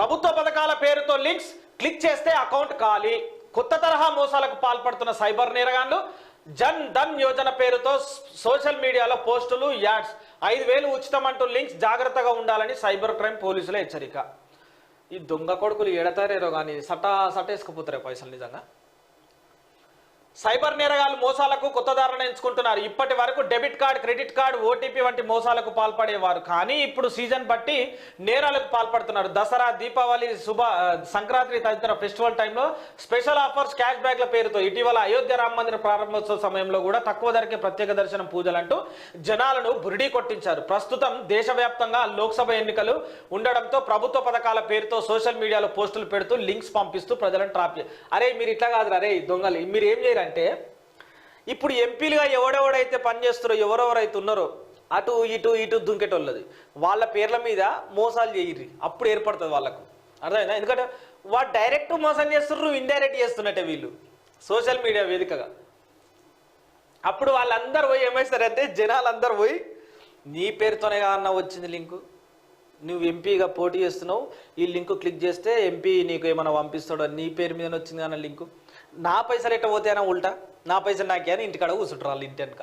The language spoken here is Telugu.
ప్రభుత్వ పథకాల పేరుతో లింక్స్ క్లిక్ చేస్తే అకౌంట్ ఖాళీ. కొత్త తరహా మోసాలకు పాల్పడుతున్న సైబర్ నేరగాన్లు జన్ ధన్ యోజన పేరుతో సోషల్ మీడియాలో పోస్టులు యాడ్స్. ఐదు వేలు ఉచితం అంటూ లింక్స్ జాగ్రత్తగా ఉండాలని సైబర్ క్రైమ్ పోలీసుల హెచ్చరిక. ఈ దొంగ కొడుకులు ఎడతారేరో కానీ సటా సటేసుకుపోతారే పైసలు నిజంగా? సైబర్ నేరగాళ్ళు మోసాలకు కొత్త దారులను ఎంచుకుంటున్నారు. ఇప్పటి వరకు debit card credit card OTP వంటి మోసాలకు పాల్పడేవారు. కానీ ఇప్పుడు సీజన్ బట్టి నేరాలకు పాల్పడుతున్నారు. దసరా దీపావళి శుభ సంక్రాంతి తదితర ఫెస్టివల్ టైంలో స్పెషల్ ఆఫర్స్ క్యాష్ బ్యాక్ల పేరుతో ఇటీవల అయోధ్య రామ మందిర ప్రారంభోత్సవ సమయంలో కూడా తక్కువ ధరకే ప్రత్యేక దర్శనం పూజలంటూ జనాలను బురిడీ కొట్టించారు. ప్రస్తుతం దేశవ్యాప్తంగా లోక్సభ ఎన్నికలు ఉండడంతో ప్రభుత్వ పథకాల పేరుతో సోషల్ మీడియాలో పోస్టులు పెడుతూ లింక్స్ పంపిస్తూ ప్రజలను ట్రాప్ అరే మీరు ఇట్లా కాదు అరే దొంగలు మీరు ఏం ఎందుకంటే ఇప్పుడు ఎంపీలుగా ఎవడెవడైతే పనిచేస్తారో ఎవరెవరైతే ఉన్నారో అటు ఇటు ఇటు దుంకెటోళ్ళది. వాళ్ళ పేర్ల మీద మోసాలు చేయర్రి. అప్పుడు ఏర్పడుతుంది వాళ్ళకు. అర్థమైందా? ఎందుకంటే వాడు డైరెక్ట్ మోసం చేస్తున్నారు ఇండైరెక్ట్ చేస్తున్నట్టే వీళ్ళు. సోషల్ మీడియా వేదికగా. అప్పుడు వాళ్ళందరూ పోయి ఏమేస్తారంటే జనాలందరూ పోయి నీ పేరుతోనే అన్న వచ్చింది లింకు. నువ్వు ఎంపీగా పోటీ చేస్తున్నావు ఈ లింకు క్లిక్ చేస్తే ఎంపీ నీకు ఏమైనా పంపిస్తాడో నీ పేరు మీద వచ్చింది అన్న లింకు. నా పైసలు ఎట్ట పోతేనా ఉల్టా? నా పైసలు నాకే అని ఇంటికాడ కూర్చుంటారు వాళ్ళు ఇంటి వెనక.